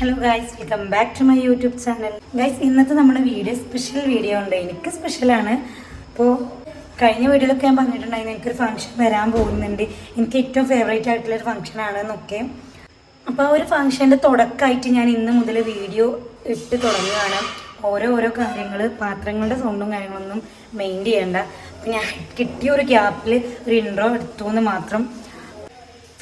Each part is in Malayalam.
Hello guys welcome back to my YouTube channel guys ഇന്നത്തെ നമ്മുടെ വീഡിയോ സ്പെഷ്യൽ വീഡിയോ ഉണ്ട്. എനിക്ക് സ്പെഷ്യലാണ് അപ്പോൾ കഴിഞ്ഞ വീഡിയോയിലൊക്കെ ഞാൻ പറഞ്ഞിട്ടുണ്ടായിരുന്നു എനിക്കൊരു ഫംഗ്ഷൻ വരാൻ പോകുന്നുണ്ട്. എനിക്ക് ഏറ്റവും ഫേവറേറ്റ് ആയിട്ടുള്ള ഒരു ഫംഗ്ഷൻ ആണെന്നൊക്കെ. അപ്പോൾ ആ ഒരു ഫംഗ്ഷന്റെ തുടക്കമായിട്ട് ഞാൻ ഇന്ന് മുതൽ വീഡിയോ ഇട്ട് തുടങ്ങുകയാണ്. ഓരോ ഓരോ കാര്യങ്ങൾ പാത്രങ്ങളുടെ സൗണ്ടും കാര്യങ്ങളൊന്നും മെയിൻ ചെയ്യേണ്ട. അപ്പോൾ ഞാൻ കിട്ടിയ ഒരു ഗ്യാപ്പിൽ ഒരു ഇൻട്രോ എടുത്തു എന്ന് മാത്രം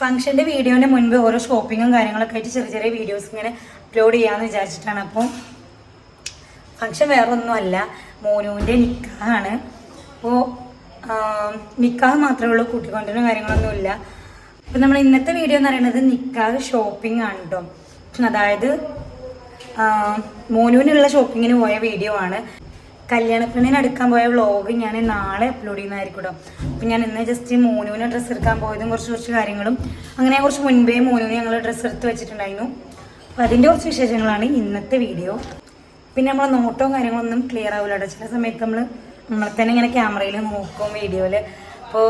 ഫംഗ്ഷന്റെ വീഡിയോന് മുൻപ് ഓരോ ഷോപ്പിങ്ങും കാര്യങ്ങളൊക്കെ ആയിട്ട് ചെറിയ ചെറിയ വീഡിയോസ് ഇങ്ങനെ അപ്ലോഡ് ചെയ്യാമെന്ന് വിചാരിച്ചിട്ടാണ്. അപ്പോൾ ഫംഗ്ഷൻ വേറെ ഒന്നുമല്ല മോനുവിന്റെ നിക്കാഹാണ് അപ്പോൾ നിക്കാഹ് മാത്രമേ ഉള്ളൂ കൂട്ടിക്കൊണ്ടിരുന്ന കാര്യങ്ങളൊന്നുമില്ല അപ്പം നമ്മൾ ഇന്നത്തെ വീഡിയോ എന്ന് പറയുന്നത് നിക്കാഹ് ഷോപ്പിംഗ് ആണ് കേട്ടോ അതായത് മോനുവിനുള്ള ഷോപ്പിങ്ങിന് പോയ വീഡിയോ ആണ്. കല്യാണപ്പെണ്ണിന് എടുക്കാൻ പോയ വ്ളോഗ് ഞാൻ നാളെ അപ്ലോഡ് ചെയ്യുന്നതായിരിക്കും കേട്ടോ അപ്പം ഞാൻ ഇന്ന് ജസ്റ്റ് മോനുവിന് ഡ്രസ്സ് എടുക്കാൻ പോയതും കുറച്ച് കുറച്ച് കാര്യങ്ങളും. അങ്ങനെ കുറച്ച് മുൻപേ മോനുവിന് ഞങ്ങൾ ഡ്രസ്സ് എടുത്ത് വെച്ചിട്ടുണ്ടായിരുന്നു. അപ്പം അതിന്റെ കുറച്ച് വിശേഷങ്ങളാണ് ഇന്നത്തെ വീഡിയോ പിന്നെ നമ്മളെ നോട്ടവും കാര്യങ്ങളൊന്നും ക്ലിയർ ആവില്ല ചില സമയത്ത് നമ്മൾ നമ്മളെ തന്നെ ഇങ്ങനെ ക്യാമറയിൽ നോക്കും വീഡിയോയിൽ അപ്പോൾ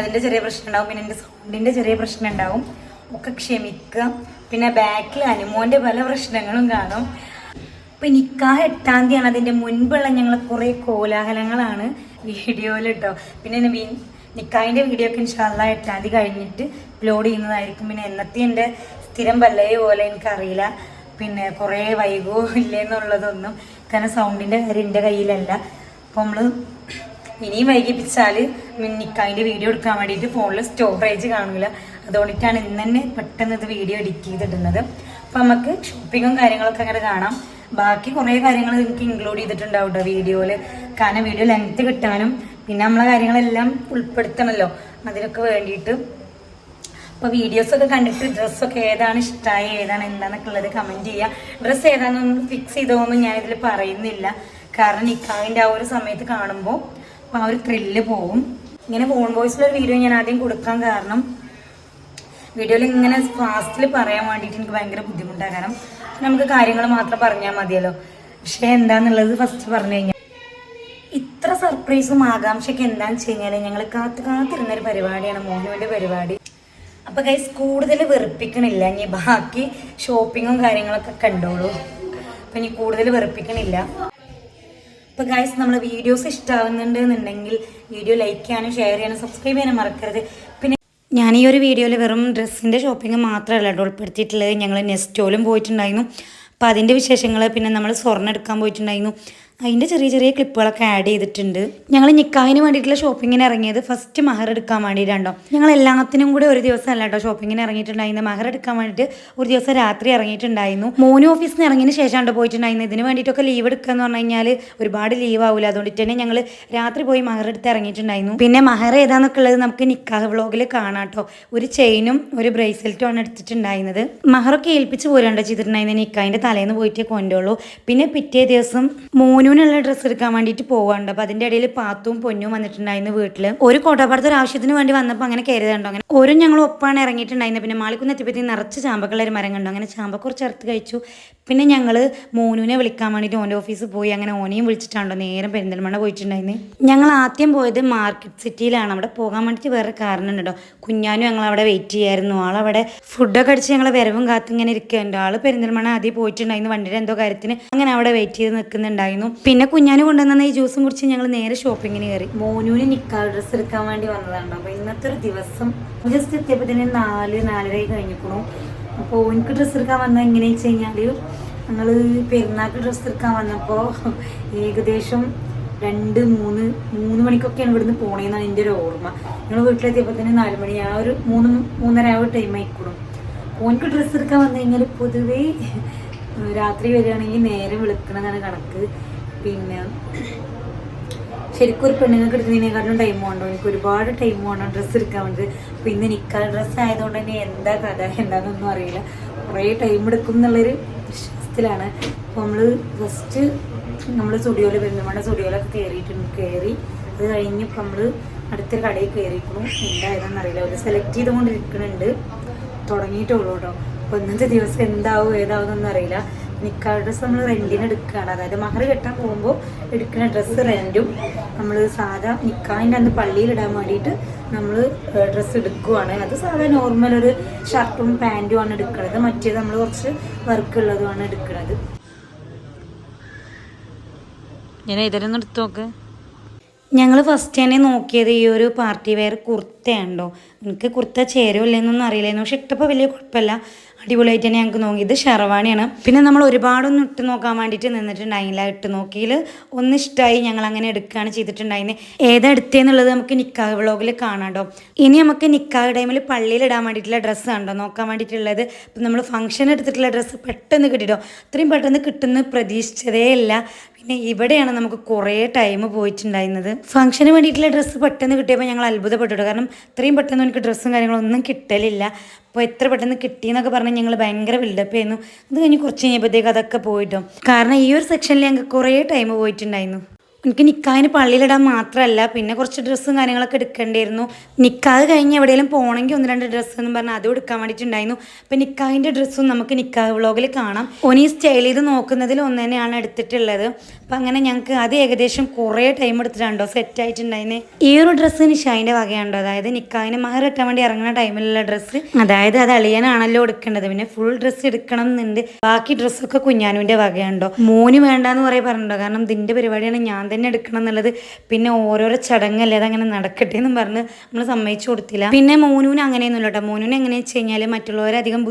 അതിന്റെ ചെറിയ പ്രശ്നം ഉണ്ടാവും പിന്നെ എന്റെ സൗണ്ടിന്റെ ചെറിയ പ്രശ്നം ഉണ്ടാവും. ഒക്കെ ക്ഷമിക്കുക. പിന്നെ ബാക്കിൽ അനുമോന്റെ പല പ്രശ്നങ്ങളും കാണും. ഇപ്പൊ നിക്കാഹ് എട്ടാം തീയതിയാണ്. അതിന്റെ മുൻപുള്ള ഞങ്ങൾ കുറേ കോലാഹലങ്ങളാണ് വീഡിയോയിൽ കേട്ടോ പിന്നെ വീ- നിക്കാഹിന്റെ വീഡിയോ ഒക്കെ ഇൻഷാല്ല എട്ടാം തീയതി കഴിഞ്ഞിട്ട് അപ്ലോഡ് ചെയ്യുന്നതായിരിക്കും. പിന്നെ എന്നത്തെ എന്റെ സ്ഥിരം പല്ലവി പോലെ എനിക്കറിയില്ല. പിന്നെ കുറേ വൈകോ ഇല്ലേന്നുള്ളതൊന്നും കാരണം സൗണ്ടിന്റെ കാര്യം എന്റെ കയ്യിലല്ല. അപ്പോൾ നമ്മൾ ഇനിയും വൈകിപ്പിച്ചാൽ നിക്കാഹിന്റെ വീഡിയോ എടുക്കാൻ വേണ്ടിയിട്ട് ഫോണിൽ സ്റ്റോറേജ് കാണില്ല അതുകൊണ്ടിട്ടാണ് ഇന്ന് തന്നെ പെട്ടെന്ന് ഇത് വീഡിയോ എഡിറ്റ് ചെയ്തിടുന്നത്. അപ്പം നമുക്ക് ഷോപ്പിങ്ങും കാര്യങ്ങളൊക്കെ അങ്ങനെ കാണാം. ബാക്കി കുറേ കാര്യങ്ങൾ എനിക്ക് ഇൻക്ലൂഡ് ചെയ്തിട്ടുണ്ടാവും കേട്ടോ വീഡിയോയിൽ കാരണം വീഡിയോ ലെങ്ത് കിട്ടാനും പിന്നെ നമ്മളെ കാര്യങ്ങളെല്ലാം ഉൾപ്പെടുത്തണമല്ലോ അതിനൊക്കെ വേണ്ടിയിട്ട്. അപ്പോൾ വീഡിയോസൊക്കെ കണ്ടിട്ട് ഡ്രസ്സൊക്കെ ഏതാണ് ഇഷ്ടമായി ഏതാണ് എന്താണെന്നൊക്കെ ഉള്ളത് കമന്റ് ചെയ്യുക ഡ്രസ്സ് ഏതാണെന്നൊന്നും ഫിക്സ് ചെയ്തോന്നും ഞാനിതിൽ പറയുന്നില്ല. കാരണം നിക്കാവിന്റെ ആ ഒരു സമയത്ത് കാണുമ്പോൾ ആ ഒരു ത്രില്ല് പോവും. ഇങ്ങനെ ഫോൺ വോയിസിലൊരു വീഡിയോ ഞാൻ ആദ്യം കൊടുക്കാൻ കാരണം വീഡിയോയിൽ ഇങ്ങനെ ഫാസ്റ്റിൽ പറയാൻ വേണ്ടിയിട്ട് എനിക്ക് ഭയങ്കര ബുദ്ധിമുട്ടാണ് കാരണം നമുക്ക് കാര്യങ്ങൾ മാത്രം പറഞ്ഞാൽ മതിയല്ലോ. പക്ഷെ എന്താന്നുള്ളത് ഫസ്റ്റ് പറഞ്ഞു കഴിഞ്ഞാൽ ഇത്ര സർപ്രൈസും ആകാംക്ഷയ്ക്ക് എന്താണെന്ന് വെച്ച് കഴിഞ്ഞാൽ ഞങ്ങൾ കാത്തു കാത്തിരുന്ന ഒരു പരിപാടിയാണ് മോഹനുവിന്റെ പരിപാടി. അപ്പൊ കൈസ് കൂടുതൽ വെറുപ്പിക്കണില്ല. ഇനി ബാക്കി ഷോപ്പിങ്ങും കാര്യങ്ങളൊക്കെ കണ്ടോളൂ. അപ്പൊ ഇനി കൂടുതൽ വെറുപ്പിക്കണില്ല. അപ്പൊ കൈസ് നമ്മളെ വീഡിയോസ് ഇഷ്ടമാവുന്നുണ്ട് എന്നുണ്ടെങ്കിൽ വീഡിയോ ലൈക്ക് ചെയ്യാനും ഷെയർ ചെയ്യാനും സബ്സ്ക്രൈബ് ചെയ്യാനും മറക്കരുത്. പിന്നെ ഞാൻ ഈ ഒരു വീഡിയോയിൽ വെറും ഡ്രസ്സിന്റെ ഷോപ്പിംഗ് മാത്രമല്ല കേട്ടോ ഉൾപ്പെടുത്തിയിട്ടുള്ളത്. ഞങ്ങൾ നെസ്റ്റോലും പോയിട്ടുണ്ടായിരുന്നു. അപ്പോൾ അതിന്റെ വിശേഷങ്ങൾ പിന്നെ നമ്മൾ സ്വർണം എടുക്കാൻ പോയിട്ടുണ്ടായിരുന്നു. അതിന്റെ ചെറിയ ചെറിയ ക്ലിപ്പുകളൊക്കെ ആഡ് ചെയ്തിട്ടുണ്ട്. ഞങ്ങൾ നിക്കാഹിന് വേണ്ടിയിട്ടുള്ള ഷോപ്പിങ്ങിന് ഇറങ്ങിയത് ഫസ്റ്റ് മഹർ എടുക്കാൻ വേണ്ടിയിട്ടുണ്ടോ ഞങ്ങൾ എല്ലാത്തിനും കൂടെ ഒരു ദിവസം അല്ല കേട്ടോ ഷോപ്പിങ്ങിന് ഇറങ്ങിയിട്ടുണ്ടായിരുന്നു. മഹർ എടുക്കാൻ വേണ്ടിയിട്ട് ഒരു ദിവസം രാത്രി ഇറങ്ങിയിട്ടുണ്ടായിരുന്നു. മോന് ഓഫീസിൽ നിന്ന് ഇറങ്ങിയതിന് ശേഷമാണ് പോയിട്ടുണ്ടായിരുന്നത് ഇതിന് വേണ്ടിയിട്ടൊക്കെ ലീവ് എടുക്കുക എന്ന് പറഞ്ഞു കഴിഞ്ഞാൽ ഒരുപാട് ലീവ് ആവില്ല അതുകൊണ്ട് തന്നെ ഞങ്ങൾ രാത്രി പോയി മഹർ എടുത്ത് ഇറങ്ങിയിട്ടുണ്ടായിരുന്നു. പിന്നെ മഹർ ഏതാന്നൊക്കെ ഉള്ളത് നമുക്ക് നിക്കാഹ് വ്ളോഗിൽ കാണാം കേട്ടോ ഒരു ചെയിനും ഒരു ബ്രേസ്ലെറ്റും ആണ് എടുത്തിട്ടുണ്ടായിരുന്നത്. മഹറൊക്കെ ഏൽപ്പിച്ച് പോരാണ്ടോ ചെയ്തിട്ടുണ്ടായിരുന്നത് നിക്കാഹിന്റെ തലേന്ന് പോയിട്ടേ കൊണ്ടുള്ളൂ പിന്നെ പിറ്റേ ദിവസം മോനുവിനുള്ള ഡ്രസ്സ് എടുക്കാൻ വേണ്ടിയിട്ട് പോവാണ്ട്. അപ്പോൾ അതിന്റെ ഇടയിൽ പാത്തും പൊന്നും വന്നിട്ടുണ്ടായിരുന്നു വീട്ടിൽ ഒരു കോട്ടപ്പാടത്ത് ഒരു ആവശ്യത്തിന് വേണ്ടി വന്നപ്പോൾ അങ്ങനെ കയറിയതുണ്ടോ അങ്ങനെ ഓരോ ഞങ്ങൾ ഒപ്പാണ് ഇറങ്ങിയിട്ടുണ്ടായിരുന്നത് പിന്നെ മാളിക്കുന്ന് എത്തിപ്പറ്റി നിറച്ച് ചാമ്പക്കുള്ള ഒരു മരം കണ്ടു. അങ്ങനെ ചാമ്പ കുറച്ച് ഇറത്ത് കഴിച്ചു. പിന്നെ ഞങ്ങൾ മോനുവിനെ വിളിക്കാൻ വേണ്ടിയിട്ട് ഓന്റെ ഓഫീസിൽ പോയി. അങ്ങനെ ഓനെയും വിളിച്ചിട്ടാണല്ലോ നേരം പെരിന്തൽമണ്ണ പോയിട്ടുണ്ടായിരുന്നു. ഞങ്ങൾ ആദ്യം പോയത് മാർക്കറ്റ് സിറ്റിയിലാണ്. അവിടെ പോകാൻ വേണ്ടിയിട്ട് വേറെ കാരണം ഉണ്ടോ കുഞ്ഞാനും ഞങ്ങൾ അവിടെ വെയിറ്റ് ചെയ്യായിരുന്നു. ആളവിടെ ഫുഡൊക്കെ അടിച്ച് ഞങ്ങൾ വരവും കാത്ത് ഇങ്ങനെ ഇരിക്കുന്നുണ്ട് ആൾ പെരിന്തൽമണ്ണ ആദ്യം പോയിട്ടുണ്ടായിരുന്നു. വണ്ടിയുടെ എന്തോ കാര്യത്തിന് അങ്ങനെ അവിടെ വെയിറ്റ് ചെയ്ത് നിൽക്കുന്നുണ്ടായിരുന്നു. പിന്നെ കുഞ്ഞാനും കൊണ്ടുവന്ന ഈ ജ്യൂസും കുടിച്ച് ഞങ്ങൾ നേരെ ഷോപ്പിങ്ങിന് കയറി. മോനുവിന് നിക്കാൾ ഡ്രസ്സ് എടുക്കാൻ വേണ്ടി വന്നതാണ് അപ്പോൾ ഇന്നത്തെ ഒരു ദിവസം ജസ്റ്റ് എത്തിയപ്പോൾ തന്നെ നാല് നാലര കഴിഞ്ഞിരിക്കണു അപ്പോൾ എനിക്ക് ഡ്രസ്സ് എടുക്കാൻ വന്ന എങ്ങനെയാ വെച്ച് കഴിഞ്ഞാൽ ഞങ്ങൾ പെരുന്നാൾക്ക് ഡ്രസ്സ് എടുക്കാൻ വന്നപ്പോൾ ഏകദേശം രണ്ട് മൂന്ന് മൂന്ന് മണിക്കൊക്കെയാണ് ഇവിടുന്ന് പോണേന്നാണ് എന്റെ ഒരു ഓർമ്മ. ഞങ്ങൾ വീട്ടിലെത്തിയപ്പോൾ തന്നെ നാല് മണി ആ ഒരു മൂന്ന് മൂന്നര ആ ഒരു ടൈം ആയിക്കോളും ഡ്രസ്സ് എടുക്കാൻ വന്നു കഴിഞ്ഞാൽ പൊതുവേ രാത്രി വരികയാണെങ്കിൽ നേരെ വിളിക്കണമെന്നാണ് കണക്ക്. പിന്നെ ശരിക്കും ഒരു പെണ്ണുങ്ങൾക്ക് എടുക്കുന്നതിനേക്കാളും ടൈം വേണ്ടോ എനിക്ക് ഒരുപാട് ടൈം വേണം ഡ്രസ്സ് എടുക്കാൻ വേണ്ടി. പിന്നെ നിക്കാ ഡ്രസ്സ് ആയതുകൊണ്ട് തന്നെ എന്താ കഥ? എന്താണെന്നൊന്നും അറിയില്ല. കുറേ ടൈം എടുക്കും എന്നുള്ളൊരു വിശ്വാസത്തിലാണ്. അപ്പോൾ നമ്മൾ ഫസ്റ്റ് നമ്മൾ സ്റ്റുഡിയോയിൽ പെരുന്തമണ്ണ സ്റ്റുഡിയോയിലൊക്കെ കയറിയിട്ടുണ്ട് കയറി അത് കഴിഞ്ഞ് നമ്മൾ അടുത്തൊരു കടയിൽ കയറിയിരിക്കണു എന്തായതെന്ന് അറിയില്ല. അവർ സെലക്ട് ചെയ്തുകൊണ്ടിരിക്കുന്നുണ്ട്. തുടങ്ങിയിട്ടുള്ളൂ കേട്ടോ. അപ്പോൾ ഇന്നത്തെ ദിവസം എന്താവും ഏതാവും എന്നൊന്നും അറിയില്ല. നിക്കാഹ് ഡ്രസ്സ് നമ്മൾ റെന്റിന് എടുക്കുകയാണ് അതായത് മഹർ കെട്ടാൻ പോകുമ്പോൾ എടുക്കുന്ന ഡ്രസ്സ് റെന്റും നമ്മൾ സാധാ നിക്കാഹിന്റെ അന്ന് പള്ളിയിൽ ഇടാൻ വേണ്ടിയിട്ട് നമ്മൾ ഡ്രസ്സ് എടുക്കുവാണ്. അത് സാധാ നോർമൽ ഒരു ഷർട്ടും പാന്റും ആണ് എടുക്കുന്നത് മറ്റേത് നമ്മൾ കുറച്ച് വർക്ക് ഉള്ളതുമാണ് എടുക്കുന്നത് ഞാൻ ഇതിലൊന്നും എടുത്തു നോക്ക്. ഞങ്ങൾ ഫസ്റ്റ് തന്നെ നോക്കിയത് ഈ ഒരു പാർട്ടി വെയർ കുർത്തയാണല്ലോ എനിക്ക് കുർത്ത ചേരുമില്ലെന്നൊന്നും അറിയില്ലായിരുന്നു. പക്ഷെ ഇട്ടപ്പോൾ വലിയ കുഴപ്പമില്ല. അടിപൊളിയായിട്ട് തന്നെ ഞങ്ങൾക്ക് നോക്കി ഇത് ഷെർവാണിയാണ്. പിന്നെ നമ്മൾ ഒരുപാടൊന്നും ഇട്ട് നോക്കാൻ വേണ്ടിയിട്ട് നിന്നിട്ടുണ്ടായില്ല ഇട്ട് നോക്കിയിൽ ഒന്ന് ഇഷ്ടമായി ഞങ്ങൾ അങ്ങനെ എടുക്കുകയാണ് ചെയ്തിട്ടുണ്ടായിരുന്നത് ഏതാ എടുത്തേന്നുള്ളത് നമുക്ക് നിക്കാഹ് വ്ളോഗിൽ കാണാണ്ടോ ഇനി നമുക്ക് നിക്കാഹ് ടൈമിൽ പള്ളിയിൽ ഇടാൻ വേണ്ടിയിട്ടുള്ള ഡ്രസ്സ് കണ്ടോ നോക്കാൻ വേണ്ടിയിട്ടുള്ളത്. ഇപ്പം നമ്മൾ ഫംഗ്ഷൻ എടുത്തിട്ടുള്ള ഡ്രസ്സ് പെട്ടെന്ന് കിട്ടിയിട്ടോ ഇത്രയും പെട്ടെന്ന് കിട്ടുന്ന പ്രതീക്ഷിച്ചതേ ഇല്ല. പിന്നെ ഇവിടെയാണ് നമുക്ക് കുറേ ടൈം പോയിട്ടുണ്ടായിരുന്നത്. ഫംഗ്ഷന് വേണ്ടിയിട്ടുള്ള ഡ്രസ്സ് പെട്ടെന്ന് കിട്ടിയപ്പോൾ ഞങ്ങൾ അത്ഭുതപ്പെട്ടു. കാരണം ഇത്രയും പെട്ടെന്ന് എനിക്ക് ഡ്രസ്സും കാര്യങ്ങളൊന്നും കിട്ടലില്ല. അപ്പോൾ എത്ര പെട്ടെന്ന് കിട്ടിയെന്നൊക്കെ പറഞ്ഞ് ഞങ്ങൾ ഭയങ്കര ബിൽഡപ്പ് ചെയ്യുന്നു അത് കഴിഞ്ഞ് കുറച്ച് കഴിഞ്ഞപ്പോഴത്തേക്ക് അതൊക്കെ പോയിട്ടോ. കാരണം ഈ ഒരു സെക്ഷനിൽ ഞങ്ങൾക്ക് കുറേ ടൈം പോയിട്ടുണ്ടായിരുന്നു. എനിക്ക് നിക്കാഹിന് പള്ളിയിലിടാൻ മാത്രമല്ല പിന്നെ കുറച്ച് ഡ്രസ്സും കാര്യങ്ങളൊക്കെ എടുക്കേണ്ടിയിരുന്നു. നിക്കാഹ് കഴിഞ്ഞ് എവിടെയെങ്കിലും പോകണമെങ്കിൽ ഒന്ന് രണ്ട് ഡ്രസ്സ് എന്ന് പറഞ്ഞാൽ അതും എടുക്കാൻ വേണ്ടിയിട്ടുണ്ടായിരുന്നു. അപ്പം നിക്കാഹിന്റെ ഡ്രസ്സും നമുക്ക് നിക്കാഹ് വ്ളോഗിൽ കാണാം. ഓനി സ്റ്റൈൽ ചെയ്ത് നോക്കുന്നതിൽ ഒന്ന് തന്നെയാണ് എടുത്തിട്ടുള്ളത്. അപ്പം അങ്ങനെ ഞങ്ങൾക്ക് അത് ഏകദേശം കുറേ ടൈം എടുത്തിട്ടുണ്ടോ സെറ്റ് ആയിട്ടുണ്ടായിരുന്നേ. ഈ ഒരു ഡ്രസ്സ് നിഷായിന്റെ വകയുണ്ടോ അതായത് നിക്കാഹിന് മഹർ എട്ടാൻ വേണ്ടി ഇറങ്ങുന്ന ടൈമിലുള്ള ഡ്രസ്സ് അതായത് അത് അളിയാനാണല്ലോ എടുക്കേണ്ടത്. പിന്നെ ഫുൾ ഡ്രസ്സ് എടുക്കണം എന്നുണ്ട്. ബാക്കി ഡ്രസ്സൊക്കെ കുഞ്ഞാനുവിന്റെ വകയുണ്ടോ മോന് വേണ്ടാന്ന് പറയും പറഞ്ഞിട്ടുണ്ടോ? കാരണം ഇതിന്റെ പരിപാടിയാണ് ഞാൻ തന്നെ എടുക്കണം എന്നുള്ളത്. പിന്നെ ഓരോരോ ചടങ്ങല്ലേ അതങ്ങനെ നടക്കട്ടെ എന്നും പറഞ്ഞ് നമ്മൾ സമ്മതിച്ചു കൊടുത്തില്ല. പിന്നെ മോനൂന് അങ്ങനെയൊന്നുമില്ല കേട്ടോ. മോനൂന് എങ്ങനെയാണെന്ന് വെച്ച് കഴിഞ്ഞാൽ മറ്റുള്ളവരെ അധികം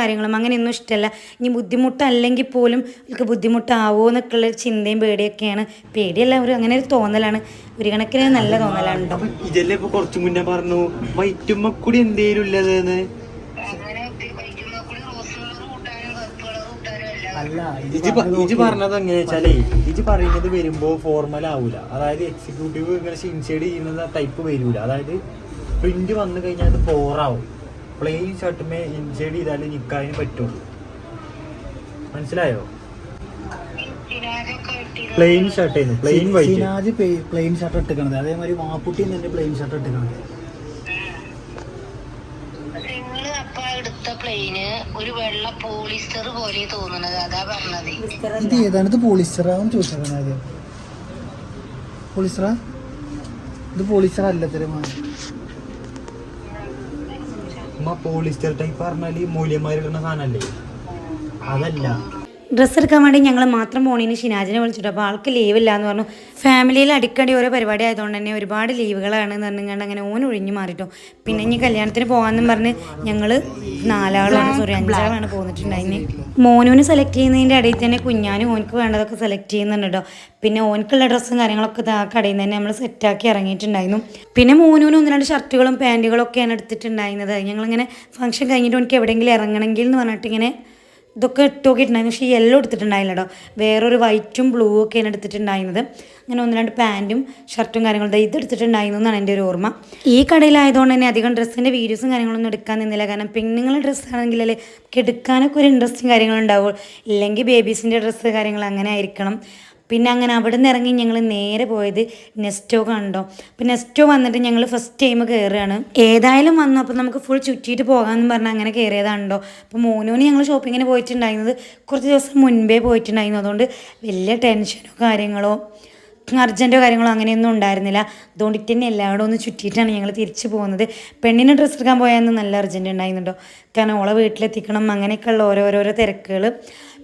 കാര്യങ്ങളും അങ്ങനെയൊന്നും ഇഷ്ടമല്ല ഇനി ബുദ്ധിമുട്ടല്ലെങ്കിൽ പോലും അവർക്ക് ബുദ്ധിമുട്ടാവോ എന്നൊക്കെയുള്ള ചിന്തയും പേടിയൊക്കെയാണ്. പേടിയല്ല ഒരു അങ്ങനെ ഒരു തോന്നലാണ്. ഒരു കണക്കിന് നല്ല തോന്നലാണ് കേട്ടോ ഇതല്ലേ കുറച്ചു മുന്നേ പറഞ്ഞു വൈറ്റുമ്മ കൂടി എന്തേലും ഇല്ലതെന്ന് ഇജി പറഞ്ഞത് എങ്ങനെയാ വെച്ചാലേ ഇജി പറയുന്നത് വരുമ്പോ ഫോർമൽ ആവൂല. അതായത് എക്സിക്യൂട്ടീവ് ഇങ്ങനെ ഇൻസൈഡ് ചെയ്യുന്നത് ടൈപ്പ് വരൂല. അതായത് പ്രിന്റ് വന്നു കഴിഞ്ഞാൽ അത് ബോറാവും പ്ലെയിൻ ഷർട്ടുമേ ഇൻഷേഡ് ചെയ്താലേ നിക്കാതിന് പറ്റുള്ളൂ. മനസ്സിലായോ? Plain shirt plain white plain shirt എടുക്കണത് അതേമാതിരി മാപ്പുട്ടിന്ന് തന്നെ പ്ലെയിൻ ഷർട്ട് ഇട്ടിക്കണത്. എടുത്ത പ്ലെയിന് ഒരു വെള്ള പോളിസ്റ്റർ പോലെ തോന്നുന്നത്. അതാ പറഞ്ഞത്. ഇത് ഏതാണ്? ഇത് പോളിസ്റ്ററാന്ന് ചോദിച്ചത് ആദ്യം. പോളിസ്റ്ററാ ഇത് പോളിസ്റ്റർ അല്ല തരമാണ് പോളിസ്റ്റർ ടൈപ്പ് പറഞ്ഞാൽ മൂല്യന്മാരിടുന്ന സാധനല്ലേ? അതല്ല. ഡ്രസ്സ് എടുക്കാൻ വേണ്ടി ഞങ്ങൾ മാത്രം പോണീന് ഷിനാജിനെ വിളിച്ചിട്ട്. അപ്പോൾ ആൾക്ക് ലീവ് ഇല്ല എന്ന് പറഞ്ഞു. ഫാമിലിയിൽ അടിക്കടി ഓരോ പരിപാടി ആയതുകൊണ്ട് തന്നെ ഒരുപാട് ലീവുകളാണ് എന്ന് അങ്ങനെ ഓൻ ഒഴിഞ്ഞു മാറിട്ടോ. പിന്നെ ഇനി കല്യാണത്തിന് പോകാമെന്നും പറഞ്ഞ് ഞങ്ങൾ നാലാളാണ് സോറി അഞ്ചാളാണ് പോന്നിട്ടുണ്ടായിരുന്നത് മോനൂന് സെലക്ട് ചെയ്യുന്നതിന്റെ ഇടയിൽ തന്നെ കുഞ്ഞാനും ഓനക്ക് വേണ്ടതൊക്കെ സെലക്ട് ചെയ്യുന്നുണ്ട് കേട്ടോ പിന്നെ ഓനക്കുള്ള ഡ്രസ്സും കാര്യങ്ങളൊക്കെ ആ കടയിൽ തന്നെ നമ്മൾ സെറ്റാക്കി ഇറങ്ങിയിട്ടുണ്ടായിരുന്നു. പിന്നെ മോനൂന് ഒന്ന് രണ്ട് ഷർട്ടുകളും പാന്റുകളൊക്കെയാണ് എടുത്തിട്ടുണ്ടായിരുന്നത്. ഞങ്ങളിങ്ങനെ ഫംഗ്ഷൻ കഴിഞ്ഞിട്ട് ഓനിക്ക് എവിടെയെങ്കിലും ഇറങ്ങണമെങ്കിൽ എന്ന് പറഞ്ഞിട്ട് ഇങ്ങനെ ഇതൊക്കെ ഇട്ട് നോക്കിയിട്ടുണ്ടായിരുന്നു പക്ഷേ യെല്ലോ എടുത്തിട്ടുണ്ടായില്ല കേട്ടോ വേറൊരു വൈറ്റും ബ്ലൂ ഒക്കെയാണ് എടുത്തിട്ടുണ്ടായിരുന്നത്. അങ്ങനെ ഒന്ന് രണ്ട് പാന്റും ഷർട്ടും കാര്യങ്ങളും ഇത് എടുത്തിട്ടുണ്ടായിരുന്നു എന്നാണ് എന്റെ ഒരു ഓർമ്മ. ഈ കടയിലായതുകൊണ്ട് തന്നെ അധികം ഡ്രസ്സിന്റെ വീഡിയോസും കാര്യങ്ങളൊന്നും എടുക്കാൻ നിന്നില്ല. കാരണം പെണ്ണുങ്ങളുടെ ഡ്രസ്സ് നമുക്ക് എടുക്കാനൊക്കെ ഒരു ഇൻട്രസ്റ്റും കാര്യങ്ങളുണ്ടാവുള്ളൂ ഇല്ലെങ്കിൽ ബേബീസിന്റെ ഡ്രസ്സ് കാര്യങ്ങൾ അങ്ങനെ ആയിരിക്കണം. പിന്നെ അങ്ങനെ അവിടെ നിന്ന് ഇറങ്ങി ഞങ്ങൾ നേരെ പോയത് നെസ്റ്റോ കണ്ടോ. അപ്പം നെസ്റ്റോ വന്നിട്ട് ഞങ്ങൾ ഫസ്റ്റ് ടൈം കയറുകയാണ് ഏതായാലും വന്നു. അപ്പോൾ നമുക്ക് ഫുൾ ചുറ്റിയിട്ട് പോകാമെന്ന് പറഞ്ഞാൽ അങ്ങനെ കയറിയതാണല്ലോ അപ്പോൾ മോനോന് ഞങ്ങൾ ഷോപ്പിങ്ങിന് പോയിട്ടുണ്ടായിരുന്നത് കുറച്ച് ദിവസം മുൻപേ പോയിട്ടുണ്ടായിരുന്നു. അതുകൊണ്ട് വലിയ ടെൻഷനോ കാര്യങ്ങളോ അർജന്റോ കാര്യങ്ങളോ അങ്ങനെയൊന്നും ഉണ്ടായിരുന്നില്ല. അതുകൊണ്ട് തന്നെ എല്ലാവരും ഒന്ന് ചുറ്റിയിട്ടാണ് ഞങ്ങൾ തിരിച്ചു പോകുന്നത്. പെണ്ണിന് ഡ്രസ്സ് എടുക്കാൻ പോയാൽ നല്ല അർജന്റ് ഉണ്ടായിരുന്നുണ്ടോ കാരണം ഓളെ വീട്ടിലെത്തിക്കണം. അങ്ങനെയൊക്കെയുള്ള ഓരോരോരോ തിരക്കുകൾ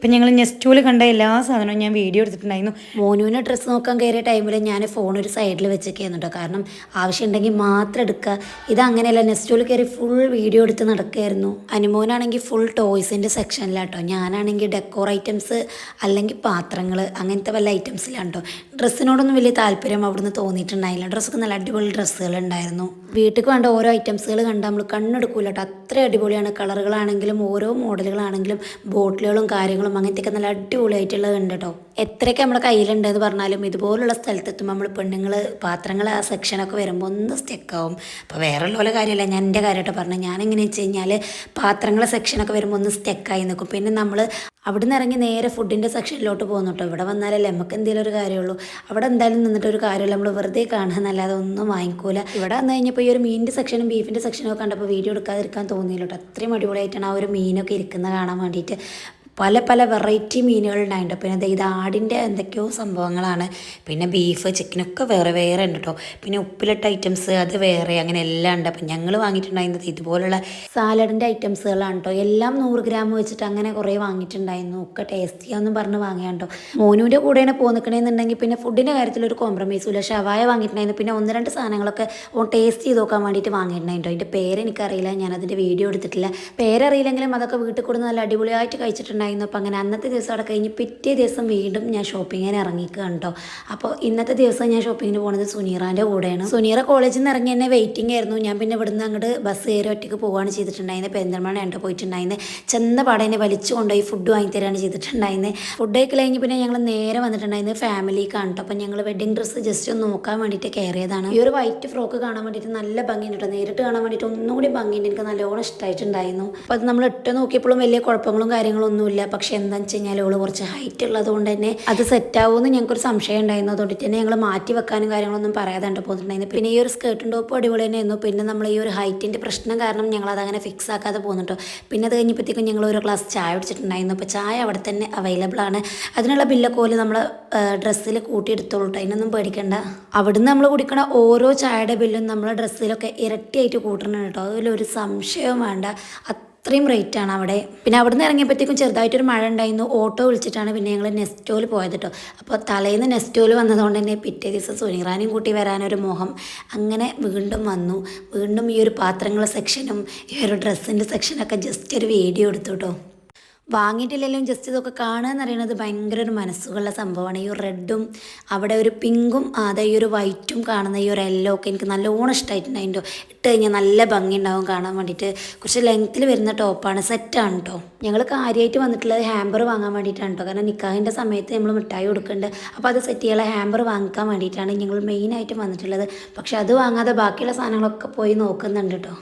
അപ്പം ഞങ്ങൾ നെസ്റ്റോയിൽ കണ്ട എല്ലാ സാധനവും ഞാൻ വീഡിയോ എടുത്തിട്ടുണ്ടായിരുന്നു. മോനുവിനെ ഡ്രസ്സ് നോക്കാൻ കയറിയ ടൈമിൽ ഞാൻ ഫോൺ ഒരു സൈഡിൽ വെച്ച് കേട്ടോ കാരണം ആവശ്യമുണ്ടെങ്കിൽ മാത്രം എടുക്കുക ഇത് അങ്ങനെയല്ല നെസ്റ്റോയിൽ കയറി ഫുൾ വീഡിയോ എടുത്ത് നടക്കുകയായിരുന്നു അനുമോനാണെങ്കിൽ ഫുൾ ടോയ്സിന്റെ സെക്ഷനിലാട്ടോ ഞാനാണെങ്കിൽ ഡെക്കോർ ഐറ്റംസ് അല്ലെങ്കിൽ പാത്രങ്ങൾ അങ്ങനത്തെ വല്ല ഐറ്റംസിലാണ് കേട്ടോ ഡ്രസ്സിനോടൊന്നും വലിയ താല്പര്യം അവിടുന്ന് തോന്നിയിട്ടുണ്ടായില്ല. ഡ്രസ്സൊക്കെ നല്ല അടിപൊളി ഡ്രസ്സുകൾ ഉണ്ടായിരുന്നു വീട്ടിൽ വേണ്ട ഓരോ ഐറ്റംസുകൾ കണ്ടാൽ നമ്മൾ കണ്ണെടുക്കൂല കേട്ടോ അത്ര അടിപൊളിയാണ്. കളറുകളാണെങ്കിലും ഓരോ മോഡലുകളാണെങ്കിലും ബോട്ടിലുകളും കാര്യങ്ങളും അങ്ങനത്തെയൊക്കെ നല്ല അടിപൊളിയായിട്ടുള്ളത് ഉണ്ട് കേട്ടോ എത്രയൊക്കെ നമ്മുടെ കയ്യിലുണ്ടെന്ന് പറഞ്ഞാലും ഇതുപോലുള്ള സ്ഥലത്തെത്തുമ്പോൾ നമ്മൾ പെണ്ണുങ്ങൾ പാത്രങ്ങൾ ആ സെക്ഷനൊക്കെ വരുമ്പോൾ ഒന്ന് സ്റ്റെക്കാവും അപ്പോൾ വേറെ ഉള്ള കാര്യമല്ല. ഞാൻ എന്റെ കാര്യമായിട്ട് പറഞ്ഞത് ഞാൻ എങ്ങനെ വെച്ച് കഴിഞ്ഞാൽ പാത്രങ്ങളെ സെക്ഷനൊക്കെ വരുമ്പോൾ ഒന്ന് സ്റ്റെക്കായി നിൽക്കും പിന്നെ നമ്മൾ അവിടെ നിന്ന് ഇറങ്ങി നേരെ ഫുഡിന്റെ സെക്ഷനിലോട്ട് പോകുന്നു കേട്ടോ ഇവിടെ വന്നാലല്ലേ നമുക്ക് എന്തെങ്കിലും ഒരു കാര്യമുള്ളൂ അവിടെ എന്തായാലും നിന്നിട്ട് ഒരു കാര്യമില്ല. നമ്മൾ വെറുതെ കാണുക ഒന്നും വാങ്ങിക്കൂല. ഇവിടെ വന്നു കഴിഞ്ഞപ്പോൾ ഈ ഒരു മീനിന്റെ സെക്ഷനും ബീഫിന്റെ സെക്ഷനും ഒക്കെ കണ്ടപ്പോൾ വീഡിയോ എടുക്കാതിരിക്കാൻ തോന്നിയില്ല കേട്ടോ. അത്രയും അടിപൊളിയായിട്ടാണ് ആ ഒരു മീനൊക്കെ ഇരിക്കുന്നത് കാണാൻ വേണ്ടിയിട്ട്. പല പല വെറൈറ്റി മീനുകളുണ്ടായിട്ടുണ്ട് പിന്നെ ഇത് ആടിന്റെ എന്തൊക്കെയോ സംഭവങ്ങളാണ്. പിന്നെ ബീഫ് ചിക്കനൊക്കെ വേറെ വേറെ ഉണ്ട് കേട്ടോ പിന്നെ ഉപ്പിലിട്ട ഐറ്റംസ് അത് വേറെ അങ്ങനെ എല്ലാം ഉണ്ട് അപ്പം ഞങ്ങൾ വാങ്ങിയിട്ടുണ്ടായിരുന്നത് ഇതുപോലുള്ള സാലഡിന്റെ ഐറ്റംസുകളാണ് കേട്ടോ എല്ലാം നൂറ് ഗ്രാം വെച്ചിട്ട് അങ്ങനെ കുറേ വാങ്ങിയിട്ടുണ്ടായിരുന്നു. ഒക്കെ ടേസ്റ്റ് ചെയ്യാമെന്നും പറഞ്ഞ് വാങ്ങിയാണ് കേട്ടോ മോനുവിന്റെ കൂടെയാണ് പോന്നിക്കണേന്നുണ്ടെങ്കിൽ പിന്നെ ഫുഡിന്റെ കാര്യത്തിൽ ഒരു കോംപ്രമൈസും ഇല്ല. ഷവായ വാങ്ങിയിട്ടുണ്ടായിരുന്നു. പിന്നെ ഒന്ന് രണ്ട് സാധനങ്ങളൊക്കെ ടേസ്റ്റ് ചെയ്ത് നോക്കാൻ വേണ്ടിയിട്ട് വാങ്ങിയിട്ടുണ്ടായിരുന്നു അതിന്റെ പേരെനിക്കറിയില്ല. ഞാനതിന്റെ വീഡിയോ എടുത്തിട്ടില്ല. പേരറിയില്ലെങ്കിലും അതൊക്കെ വീട്ടിൽ കൊടുത്ത് നല്ല അടിപൊളിയായിട്ട് കഴിച്ചിട്ടുണ്ടായിരുന്നു അപ്പോൾ അങ്ങനെ അന്നത്തെ ദിവസം അവിടെ കഴിഞ്ഞ് പിറ്റേ ദിവസം വീണ്ടും ഞാൻ ഷോപ്പിങ്ങിന് ഇറങ്ങിക്കുകയാണ് കേട്ടോ. അപ്പോൾ ഇന്നത്തെ ദിവസം ഞാൻ ഷോപ്പിങ്ങിന് പോകുന്നത് സുനീറാന്റെ കൂടെയാണ്. സുനീറ കോളേജിൽ നിന്ന് ഇറങ്ങി എന്നെ വെയിറ്റിംഗ് ആയിരുന്നു. ഞാൻ പിന്നെ ഇവിടുന്ന് അങ്ങോട്ട് ബസ് കയറി ഒറ്റയ്ക്ക് പോവുകയാണ് ചെയ്തിട്ടുണ്ടായിരുന്നത് പെരിന്തൽമണ്ണ എന്റെ പോയിട്ടുണ്ടായിരുന്നത് ചെന്ന പാടെ എന്നെ വലിച്ചു കൊണ്ടുപോയി ഫുഡ് വാങ്ങി തരാണ് ചെയ്തിട്ടുണ്ടായിരുന്നത് ഫുഡ് കഴിക്കൽ കഴിഞ്ഞ് പിന്നെ ഞങ്ങൾ നേരെ വന്നിട്ടുണ്ടായിരുന്നത് ഫാമിലിക്കാണ് കേട്ടോ. അപ്പോൾ ഞങ്ങൾ വെഡിങ് ഡ്രസ്സ് ജസ്റ്റ് ഒന്ന് നോക്കാൻ വേണ്ടിയിട്ട് കയറിയതാണ്. ഈ ഒരു വൈറ്റ് ഫ്രോക്ക് കാണാൻ വേണ്ടിയിട്ട് നല്ല ഭംഗിയുണ്ട് കേട്ടോ. നേരിട്ട് കാണാൻ വേണ്ടിയിട്ട് ഒന്നുകൂടി ഭംഗിയുണ്ട് എനിക്ക് നല്ലോണം ഇഷ്ടമായിട്ടുണ്ടായിരുന്നു അപ്പോൾ അത് നമ്മൾ ഇട്ട് നോക്കിയപ്പോഴും വലിയ കുഴപ്പങ്ങളും കാര്യങ്ങളും ഒന്നുമില്ല. പക്ഷേ എന്താണെന്ന് വെച്ച് കഴിഞ്ഞാൽ ഓൾ കുറച്ച് ഹൈറ്റ് ഉള്ളത് കൊണ്ട് തന്നെ അത് സെറ്റ് ആവുമെന്ന് ഞങ്ങൾക്കൊരു സംശയം ഉണ്ടായിരുന്നു. അതുകൊണ്ട് തന്നെ ഞങ്ങൾ മാറ്റി വെക്കാനും കാര്യങ്ങളൊന്നും പറയാതെ പോന്നിട്ടുണ്ടായിരുന്നു പിന്നെ ഈ ഒരു സ്കേർട്ടും ടോപ്പും അടിപൊളി തന്നെയായിരുന്നു പിന്നെ നമ്മൾ ഈ ഒരു ഹൈറ്റിന്റെ പ്രശ്നം കാരണം ഞങ്ങൾ അതങ്ങനെ ഫിക്സ് ആക്കാതെ പോകുന്നുണ്ട് പിന്നെ അത് കഴിഞ്ഞപ്പോഴത്തേക്കും ഞങ്ങൾ ഒരു ഗ്ലാസ് ചായ കുടിച്ചിട്ടുണ്ടായിരുന്നു. അപ്പോൾ ചായ അവിടെ തന്നെ അവൈലബിൾ ആണ്. അതിനുള്ള ബില്ലൊക്കെ പോലും നമ്മൾ ഡ്രസ്സിൽ കൂട്ടിയെടുത്തോളൂ കേട്ടോ അതിനൊന്നും പേടിക്കണ്ട. അവിടുന്ന് നമ്മൾ കുടിക്കണ ഓരോ ചായയുടെ ബില്ലും നമ്മൾ ഡ്രസ്സിലൊക്കെ ഇരട്ടിയായിട്ട് കൂട്ടണം കേട്ടോ അതിലൊരു സംശയവും വേണ്ട. അത്രയും റേറ്റ് ആണ് അവിടെ. പിന്നെ അവിടെ നിന്ന് ഇറങ്ങിയപ്പോഴത്തേക്കും ചെറുതായിട്ടൊരു മഴ ഉണ്ടായിരുന്നു. ഓട്ടോ വിളിച്ചിട്ടാണ് പിന്നെ ഞങ്ങൾ നെസ്റ്റോയിൽ പോയത് കേട്ടോ അപ്പോൾ തലേന്ന് നെസ്റ്റോയിൽ വന്നതുകൊണ്ട് തന്നെ പിറ്റേ ദിവസം സുനിറാനെയും കൂട്ടി വരാനൊരു മോഹം അങ്ങനെ വീണ്ടും വന്നു. വീണ്ടും ഈ ഒരു പാത്രങ്ങളുടെ സെക്ഷനും ഈ ഒരു ഡ്രസ്സിന്റെ സെക്ഷനൊക്കെ ജസ്റ്റ് ഒരു വീഡിയോ എടുത്തു കേട്ടോ വാങ്ങിയിട്ടില്ലെങ്കിലും ജസ്റ്റ് ഇതൊക്കെ കാണുക എന്ന് പറയുന്നത് ഭയങ്കര ഒരു മനസ്സുകളുള്ള സംഭവമാണ്. ഈ റെഡും അവിടെ ഒരു പിങ്കും അതേ ഈ ഒരു വൈറ്റും കാണുന്ന ഈ ഒരു യെല്ലോ ഒക്കെ എനിക്ക് നല്ലോണം ഇഷ്ടമായിട്ടുണ്ടായിട്ടോ ഇട്ട് കഴിഞ്ഞാൽ നല്ല ഭംഗി ഉണ്ടാവും കാണാൻ വേണ്ടിയിട്ട്. കുറച്ച് ലെങ്ത്തിൽ വരുന്ന ടോപ്പാണ് സെറ്റാണ് കേട്ടോ ഞങ്ങൾ കാര്യമായിട്ട് വന്നിട്ടുള്ളത് ഹാമ്പർ വാങ്ങാൻ വേണ്ടിയിട്ടാണ് കേട്ടോ കാരണം നിക്കാഹിന്റെ സമയത്ത് നമ്മൾ മിഠായി കൊടുക്കുന്നുണ്ട്. അപ്പോൾ അത് സെറ്റ് ചെയ്യാനുള്ള ഹാമ്പർ വാങ്ങിക്കാൻ വേണ്ടിയിട്ടാണ് ഞങ്ങൾ മെയിനായിട്ട് വന്നിട്ടുള്ളത്. പക്ഷേ അത് വാങ്ങാതെ ബാക്കിയുള്ള സാധനങ്ങളൊക്കെ പോയി നോക്കുന്നുണ്ട് കേട്ടോ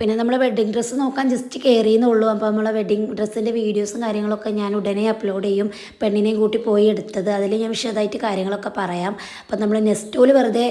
പിന്നെ നമ്മൾ വെഡ്ഡിങ് ഡ്രസ്സ് നോക്കാൻ ജസ്റ്റ് കയറിയെന്നുള്ളൂ അപ്പോൾ നമ്മളെ വെഡ്ഡിങ് ഡ്രസ്സിന്റെ വീഡിയോസും കാര്യങ്ങളൊക്കെ ഞാൻ ഉടനെ അപ്ലോഡ് ചെയ്യും. പെണ്ണിനെയും കൂട്ടി പോയി എടുത്തത്. അതിൽ ഞാൻ വിശദമായിട്ട് കാര്യങ്ങളൊക്കെ പറയാം. അപ്പം നമ്മൾ നെസ്റ്റോയിൽ വെറുതെ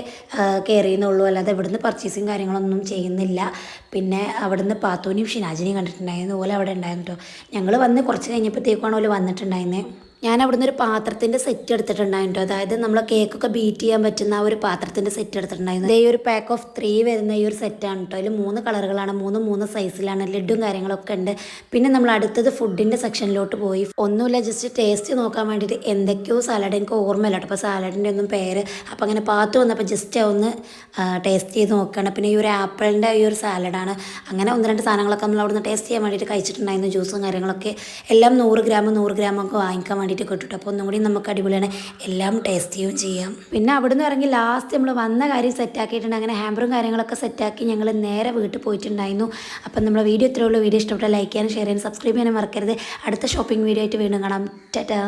കയറിയെന്നുള്ളൂ അല്ലാതെ ഇവിടുന്ന് പർച്ചേസിങ് കാര്യങ്ങളൊന്നും ചെയ്യുന്നില്ല. പിന്നെ അവിടുന്ന് പാത്തോനെയും ഷിനാജിനെയും കണ്ടിട്ടുണ്ടായിരുന്നു. ഓല അവിടെ ഉണ്ടായിരുന്നു കേട്ടോ ഞങ്ങൾ വന്ന് കുറച്ച് കഴിഞ്ഞപ്പോഴത്തേക്കാണ് ഓൽ വന്നിട്ടുണ്ടായിരുന്നത് ഞാൻ അവിടുന്ന് ഒരു പാത്രത്തിന്റെ സെറ്റ് എടുത്തിട്ടുണ്ടായിരുന്നു. അതായത് നമ്മൾ കേക്കൊക്കെ ബീറ്റ് ചെയ്യാൻ പറ്റുന്ന ആ ഒരു പാത്രത്തിന്റെ സെറ്റ് എടുത്തിട്ടുണ്ടായിരുന്നു. ഈ ഒരു പാക്ക് ഓഫ് ത്രീ വരുന്ന ഈ ഒരു സെറ്റാണ് കേട്ടോ അതിൽ മൂന്ന് കളറുകളാണ് മൂന്ന് മൂന്ന് സൈസിലാണ് ലഡും കാര്യങ്ങളൊക്കെ ഉണ്ട്. പിന്നെ നമ്മൾ അടുത്തത് ഫുഡിന്റെ സെക്ഷനിലോട്ട് പോയി. ഒന്നുമില്ല ജസ്റ്റ് ടേസ്റ്റ് നോക്കാൻ വേണ്ടിയിട്ട് എന്തൊക്കെയോ സാലഡ് എനിക്ക് ഓർമ്മയില്ല കേട്ടോ അപ്പോൾ സാലഡിന്റെ ഒന്നും പേര് അപ്പോൾ അങ്ങനെ പാത്ത് വന്നപ്പോൾ ജസ്റ്റ് ഒന്ന് ടേസ്റ്റ് ചെയ്ത് നോക്കുകയാണ് പിന്നെ ഈ ഒരു ആപ്പിളിന്റെ ഈ ഒരു സാലഡാണ് അങ്ങനെ ഒന്ന് രണ്ട് സാധനങ്ങളൊക്കെ നമ്മൾ അവിടുന്ന് ടേസ്റ്റ് ചെയ്യാൻ വേണ്ടിയിട്ട് കഴിച്ചിട്ടുണ്ടായിരുന്നു. ജ്യൂസും കാര്യങ്ങളൊക്കെ. എല്ലാം നൂറ് ഗ്രാം നൂറ് ഗ്രാം ഒക്കെ വാങ്ങിക്കാൻ വേണ്ടിയിട്ട് കിട്ടും അപ്പോൾ ഒന്നും കൂടി നമുക്ക് അടിപൊളിയാണ്. എല്ലാം ടേസ്റ്റ് ചെയ്യാം പിന്നെ അവിടുന്ന് ഇറങ്ങി ലാസ്റ്റ് നമ്മൾ വന്ന കാര്യം സെറ്റാക്കിയിട്ടുണ്ട് അങ്ങനെ ഹാമ്പറും കാര്യങ്ങളൊക്കെ സെറ്റാക്കി ഞങ്ങൾ നേരെ വീട്ടിൽ പോയിട്ടുണ്ടായിരുന്നു. അപ്പം നമ്മുടെ വീഡിയോ ഇത്രയുള്ള വീഡിയോ ഇഷ്ടപ്പെട്ട ലൈക്ക് ചെയ്യാനും ഷെയർ ചെയ്യാനും സബ്സ്ക്രൈബ് ചെയ്യാനും മറക്കരുത്. അടുത്ത ഷോപ്പിംഗ് വീഡിയോ ആയിട്ട് വീണ്ടും കാണാം. ടാറ്റാ